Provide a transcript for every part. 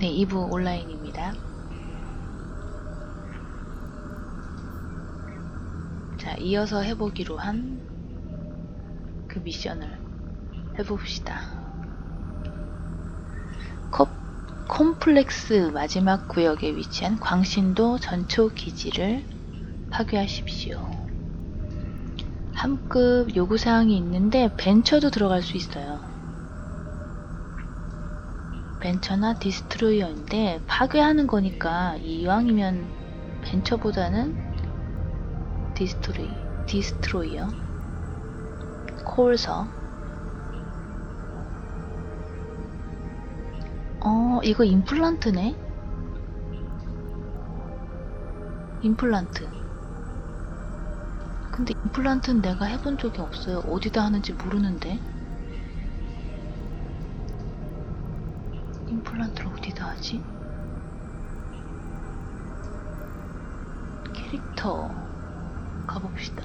네, 2부 온라인입니다. 자, 이어서 해보기로 한 그 미션을 해봅시다. 컵, 콤플렉스 마지막 구역에 위치한 광신도 전초 기지를 파괴하십시오. 함급 요구사항이 있는데 벤처도 들어갈 수 있어요. 벤처나 디스트로이어인데 파괴하는 거니까 이왕이면 벤처보다는 디스트로이, 디스트로이어? 콜서. 어 이거 임플란트네? 임플란트. 근데 임플란트는 내가 해본 적이 없어요. 어디다 하는지 모르는데 하지? 캐릭터 가봅시다.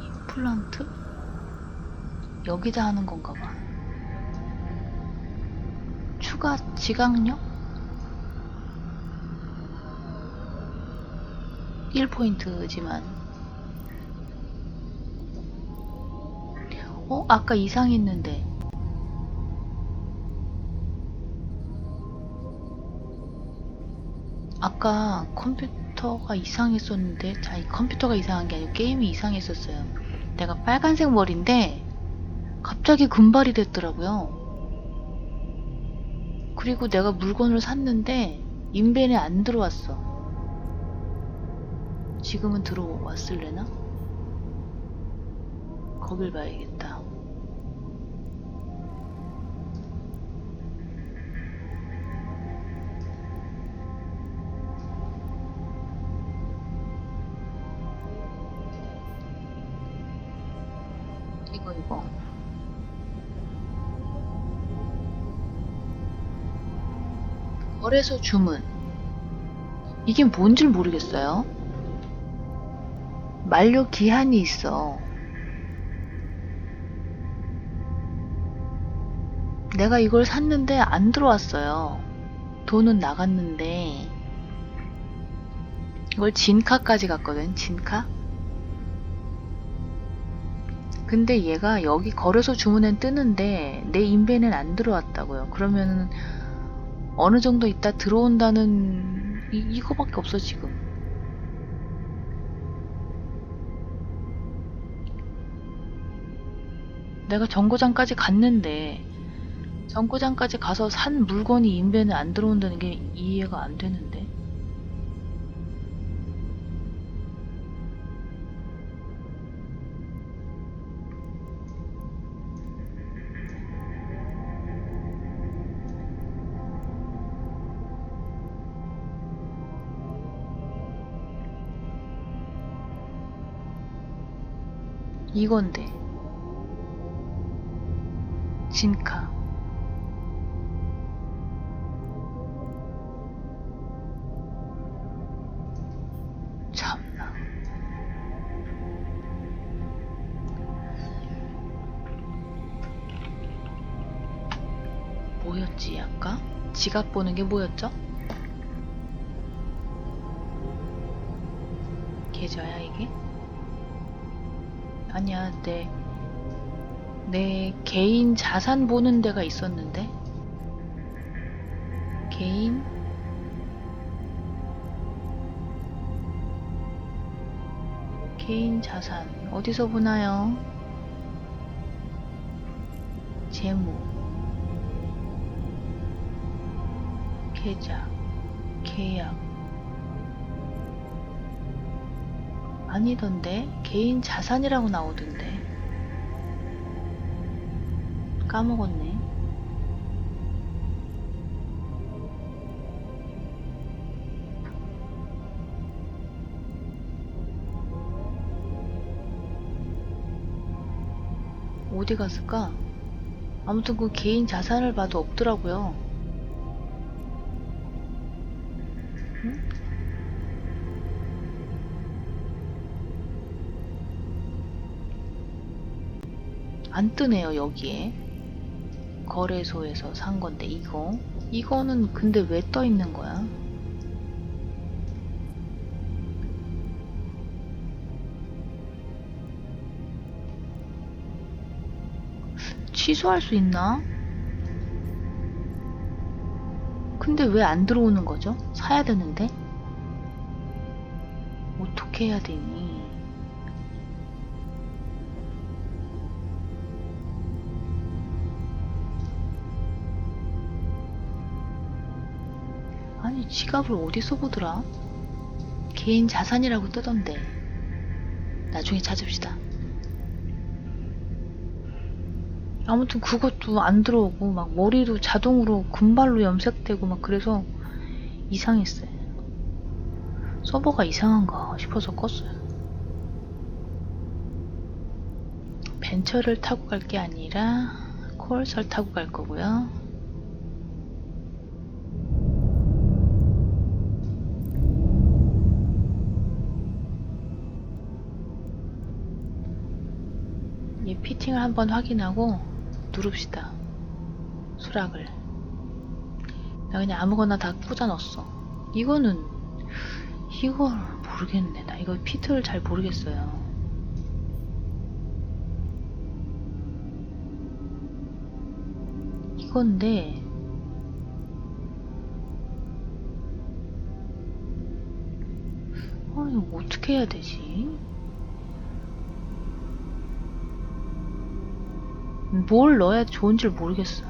임플란트? 여기다 하는 건가 봐. 추가 지각력? 1포인트지만 어? 아까 이상했는데 아까 컴퓨터가 이상했었는데 자, 이 컴퓨터가 이상한 게 아니고 게임이 이상했었어요 내가 빨간색 머리인데 갑자기 금발이 됐더라고요 그리고 내가 물건을 샀는데 인벤에 안 들어왔어 지금은 들어왔을래나? 거길 봐야겠다. 이거 거래소 주문 이게 뭔지 모르겠어요. 만료 기한이 있어. 내가 이걸 샀는데 안 들어왔어요. 돈은 나갔는데 이걸 진카까지 갔거든. 진카. 근데 얘가 여기 거래소 주문엔 뜨는데 내 인벤엔 안 들어왔다고요. 그러면은 어느 정도 있다 들어온다는 이, 이거밖에 없어 지금. 내가 정거장까지 갔는데 정거장까지 가서 산 물건이 인벤에 안 들어온다는 게 이해가 안 되는 이건데 진카 참나 뭐였지 아까? 지갑 보는 게 뭐였죠? 아니야 내 내 개인 자산 보는 데가 있었는데? 개인? 개인 자산 어디서 보나요? 재무 계좌 계약 아니던데 개인 자산이라고 나오던데 까먹었네. 어디 갔을까? 아무튼 그 개인 자산을 봐도 없더라고요. 안 뜨네요 여기에 거래소에서 산 건데 이거 이거는 근데 왜 떠 있는 거야? 취소할 수 있나? 근데 왜 안 들어오는 거죠? 사야 되는데? 어떻게 해야 되니? 지갑을 어디서 보더라? 개인 자산이라고 뜨던데. 나중에 찾읍시다. 아무튼 그것도 안 들어오고 막 머리도 자동으로 금발로 염색되고 막 그래서 이상했어요. 서버가 이상한가 싶어서 껐어요. 벤처를 타고 갈 게 아니라 콜설 타고 갈 거고요 피팅을 한번 확인하고 누릅시다. 수락을. 나 그냥 아무거나 다 꽂아 넣었어. 이거는 이걸 모르겠네. 나 이거 피트를 잘 모르겠어요. 이건데 아 이거 어떻게 해야 되지? 뭘 넣어야 좋은지 모르겠어.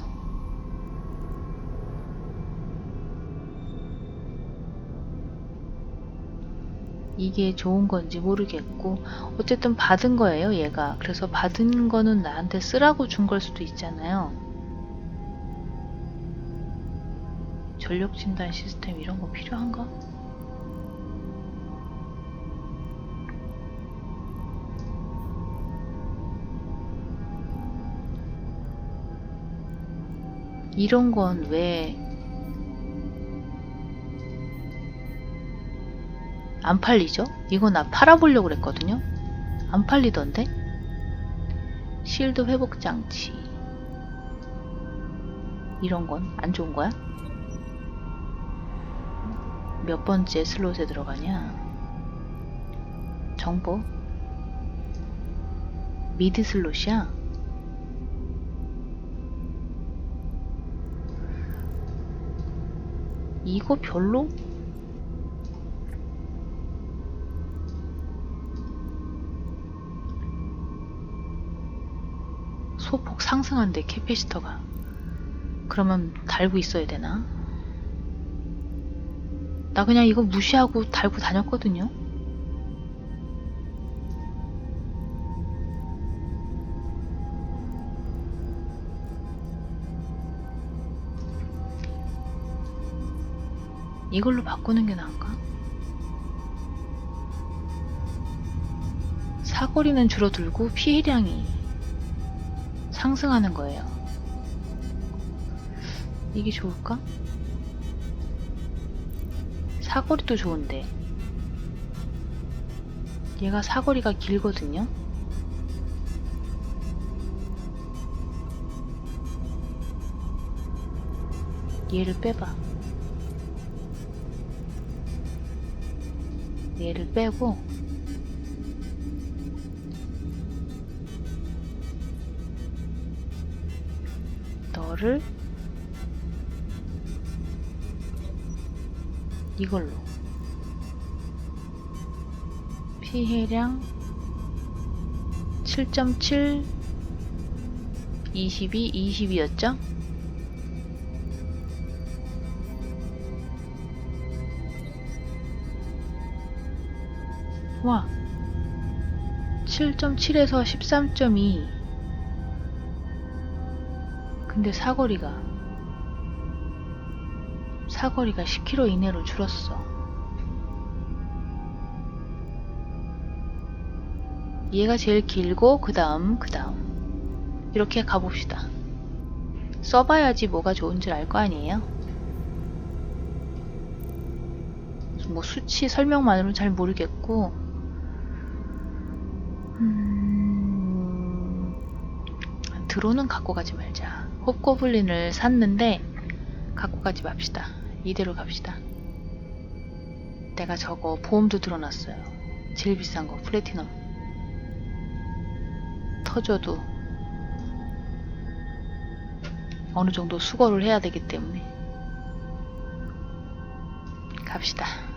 이게 좋은 건지 모르겠고 어쨌든 받은 거예요 얘가 그래서 받은 거는 나한테 쓰라고 준 걸 수도 있잖아요 전력 진단 시스템 이런 거 필요한가? 이런 건 왜 안 팔리죠? 이건 나 팔아보려고 그랬거든요? 안 팔리던데? 실드 회복 장치 이런 건 안 좋은 거야? 몇 번째 슬롯에 들어가냐? 정보? 미드 슬롯이야? 이거 별로? 소폭 상승한데 캐패시터가 그러면 달고 있어야 되나? 나 그냥 이거 무시하고 달고 다녔거든요 이걸로 바꾸는 게 나은가? 사거리는 줄어들고 피해량이 상승하는 거예요. 이게 좋을까? 사거리도 좋은데 얘가 사거리가 길거든요. 얘를 빼봐. 얘를 빼고 너를 이걸로 피해량 7.7 22 22였죠? 와 7.7에서 13.2 근데 사거리가 사거리가 10km 이내로 줄었어. 얘가 제일 길고 그 다음 그 다음. 이렇게 가봅시다. 써봐야지 뭐가 좋은지 알 거 아니에요? 뭐 수치 설명만으로는 잘 모르겠고 드론은 갖고 가지 말자. 홉고블린을 샀는데 갖고 가지 맙시다. 이대로 갑시다. 내가 저거 보험도 들어놨어요. 제일 비싼 거 플래티넘. 터져도 어느 정도 수거를 해야 되기 때문에 갑시다.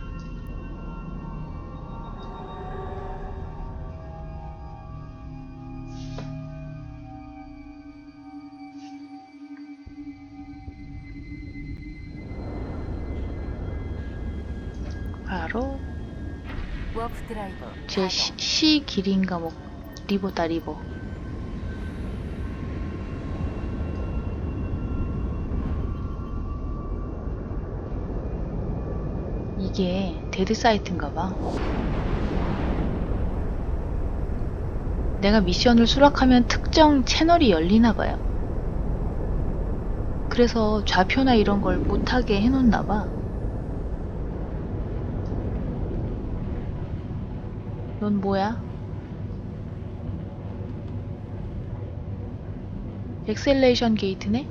제 시, 시 길인가 뭐 리버다 리버. 이게 데드 사이트인가 봐. 내가 미션을 수락하면 특정 채널이 열리나 봐요. 그래서 좌표나 이런 걸 못하게 해놓나 봐 넌 뭐야? 엑셀레이션 게이트네?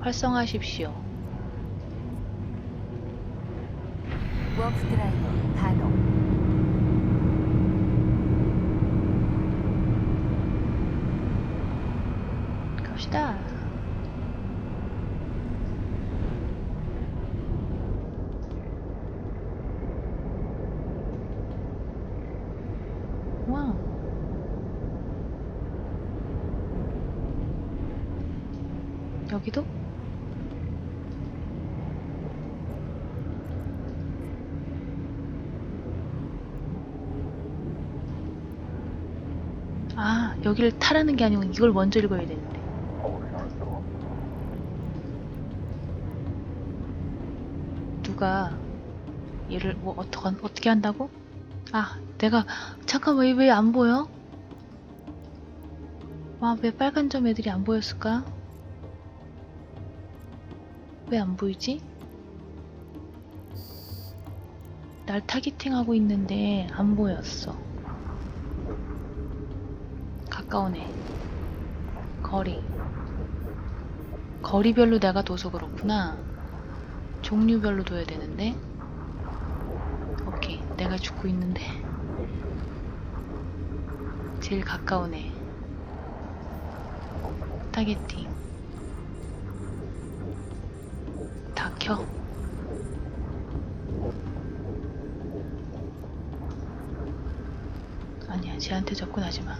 활성화하십시오. 워프 드라이버 가동 갑시다. 와. 여기도? 아, 여기를 타라는 게 아니고 이걸 먼저 읽어야 되는데. 누가 얘를 뭐 어떻게 어떻게 한다고? 아, 내가 잠깐만 왜안 보여? 와, 왜 빨간 점 애들이 안 보였을까? 왜 안 보이지? 날 타겟팅하고 있는데 안 보였어. 가까우네. 거리. 거리별로 내가 둬서 그렇구나. 종류별로 둬야 되는데. 오케이. 내가 죽고 있는데. 제일 가까운 애. 타겟팅. 다 켜. 아니야, 쟤한테 접근하지 마.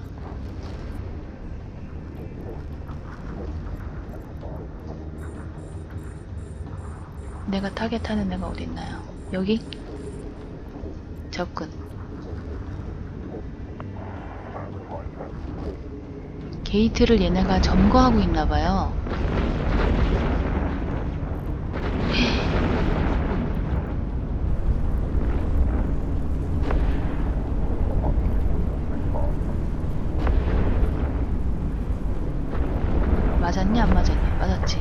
내가 타겟하는 애가 어디 있나요? 여기? 접근. 게이트를 얘네가 점거하고 있나 봐요. 맞았냐 안 맞았냐 맞았지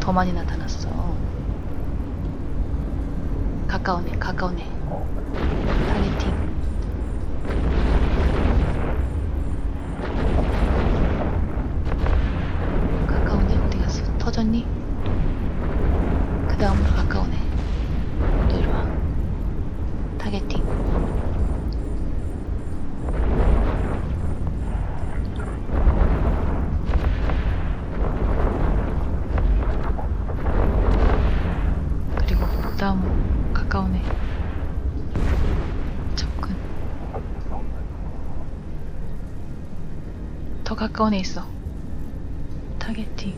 더 많이 나타났어 가까우네 가까우네 타겟팅 가까우네 어디 갔어 터졌니? 그 다음으로 가까우네 너 이리 와 타겟팅 그리고 그 다음 가까우네 접근 더 가까운 애 있어. 타겟팅.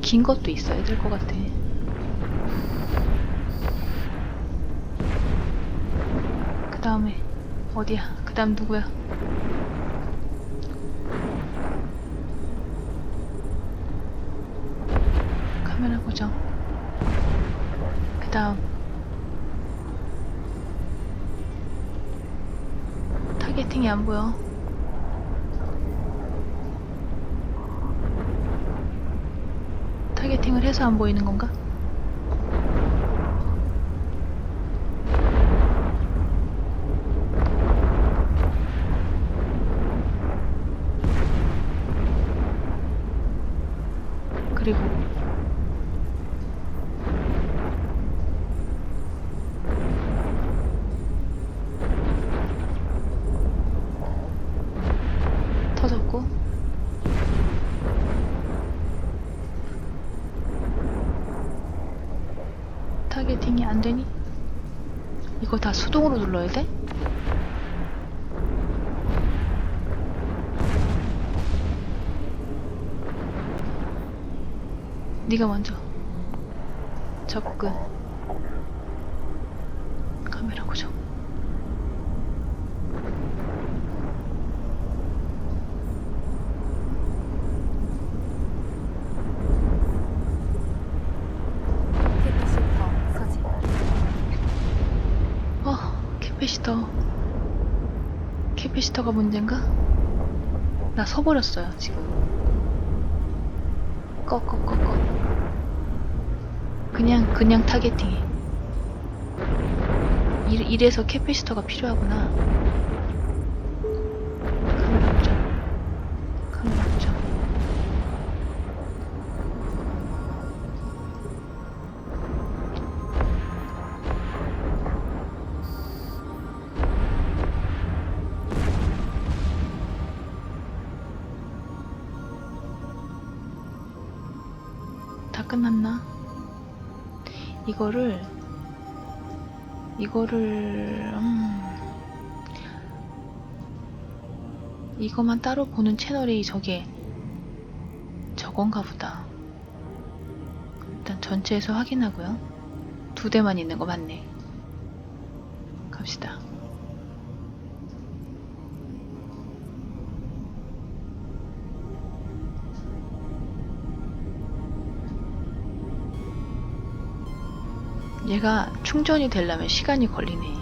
긴 것도 있어야 될 것 같아. 그 다음에 어디야? 그 다음 누구야? 카메라 고정. 일단 타겟팅이 안 보여. 타겟팅을 해서 안 보이는 건가? 그리고 수동으로 눌러야 돼? 네가 먼저 접근 카메라 고정 캐피시터 서지. 어 캐피시터 캐피시터가 문제인가? 나 서버렸어요 지금. 꺼꺼꺼 꺼. 그냥 그냥 타겟팅해. 이, 이래서 캐피시터가 필요하구나 다 끝났나? 이거를 이거를 음, 이거만 따로 보는 채널이 저게 저건가 보다. 일단 전체에서 확인하고요. 두 대만 있는 거 맞네. 얘가 충전이 되려면 시간이 걸리네.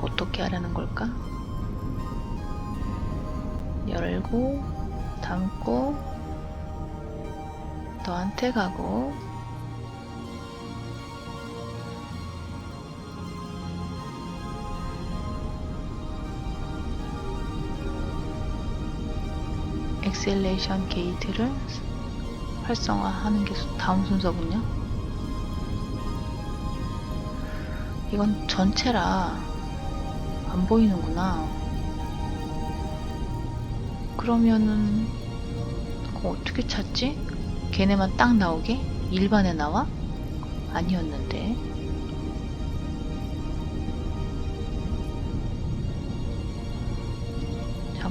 어떻게 하라는 걸까? 열고, 담고, 너한테 가고, 엑셀레이션 게이트를 활성화하는 게 수- 다음 순서군요. 이건 전체라 안 보이는구나. 그러면은 어떻게 찾지? 걔네만 딱 나오게? 일반에 나와? 아니었는데.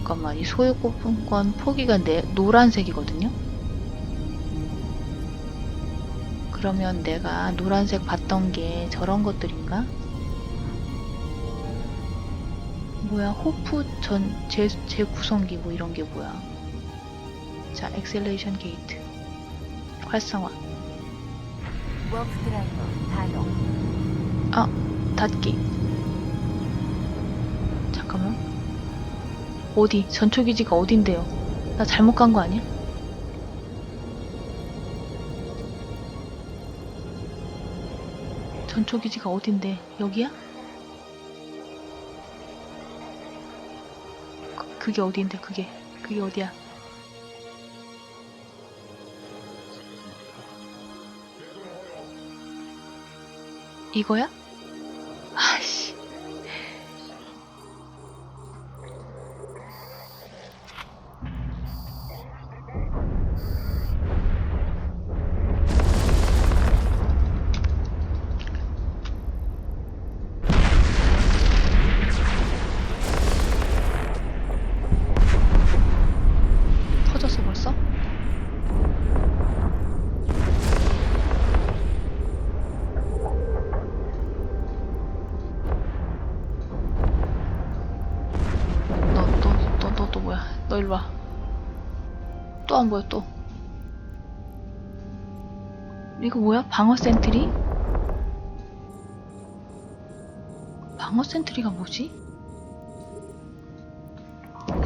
잠깐만 이 소유권 포기가 내, 노란색이거든요? 그러면 내가 노란색 봤던 게 저런 것들인가? 뭐야 호프 전 재, 재구성기 뭐 이런 게 뭐야? 자 엑셀레이션 게이트. 활성화. 아 닫기 어디 전초기지가 어딘데요 나 잘못 간 거 아니야? 전초기지가 어딘데 여기야? 그, 그게 어딘데 그게 그게 어디야 이거야? 안 보여, 또. 이거 뭐야? 방어 센트리? 방어 센트리가 뭐지?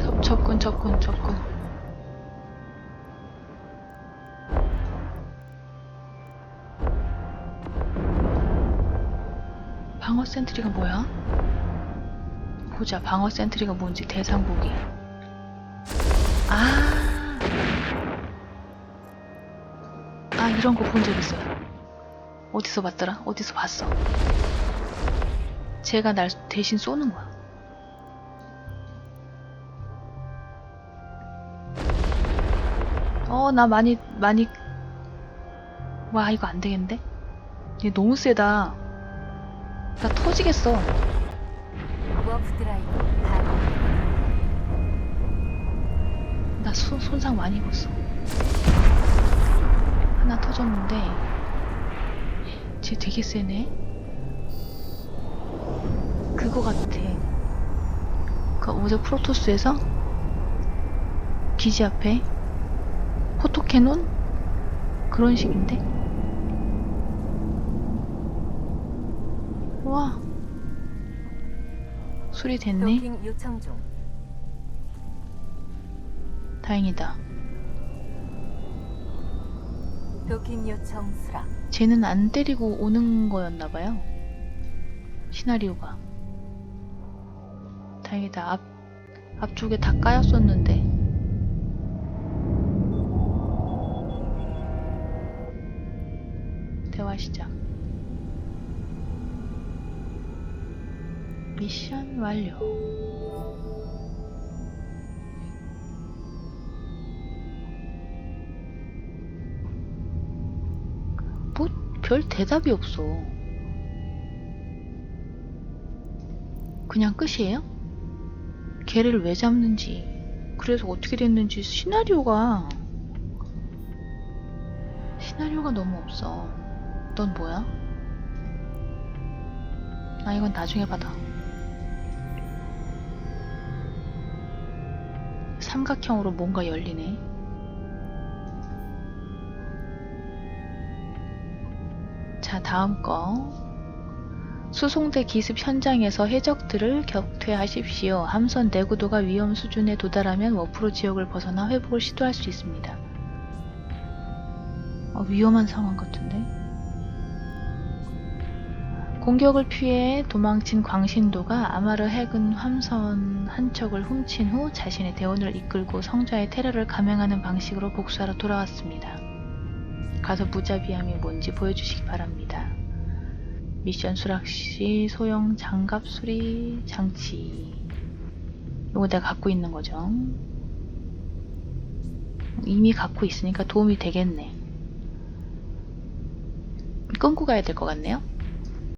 접, 접근, 접근, 접근. 방어 센트리가 뭐야? 보자 방어 센트리가 뭔지 대상 보기 이런 거 본 적 있어요 어디서 봤더라? 어디서 봤어 제가 날 대신 쏘는 거야 어 나 많이 많이 와 이거 안 되겠는데? 얘 너무 세다 나 터지겠어. 나 손, 손상 많이 입었어. 하나 터졌는데, 쟤 되게 세네? 그거 같아. 그 어제 프로토스에서 기지 앞에 포토캐논? 그런 식인데? 와. 수리 됐네. 다행이다. 도킹 요청 수락. 쟤는 안 때리고 오는 거였나봐요. 시나리오가. 다행이다. 앞, 앞쪽에 다 까였었는데. 대화 시작. 미션 완료. 별 대답이 없어. 그냥 끝이에요? 걔를 왜 잡는지, 그래서 어떻게 됐는지 시나리오가, 시나리오가 너무 없어. 넌 뭐야? 아, 이건 나중에 받아. 삼각형으로 뭔가 열리네. 자, 다음 거. 수송대 기습 현장에서 해적들을 격퇴하십시오. 함선 내구도가 위험 수준에 도달하면 워프로 지역을 벗어나 회복을 시도할 수 있습니다. 어, 위험한 상황 같은데? 공격을 피해 도망친 광신도가 아마르 해군 함선 한 척을 훔친 후 자신의 대원을 이끌고 성자의 테러를 감행하는 방식으로 복수하러 돌아왔습니다. 가서 무자비함이 뭔지 보여주시기 바랍니다. 미션 수락 시 소형 장갑 수리 장치. 이거 내가 갖고 있는 거죠. 이미 갖고 있으니까 도움이 되겠네. 끊고 가야 될 것 같네요.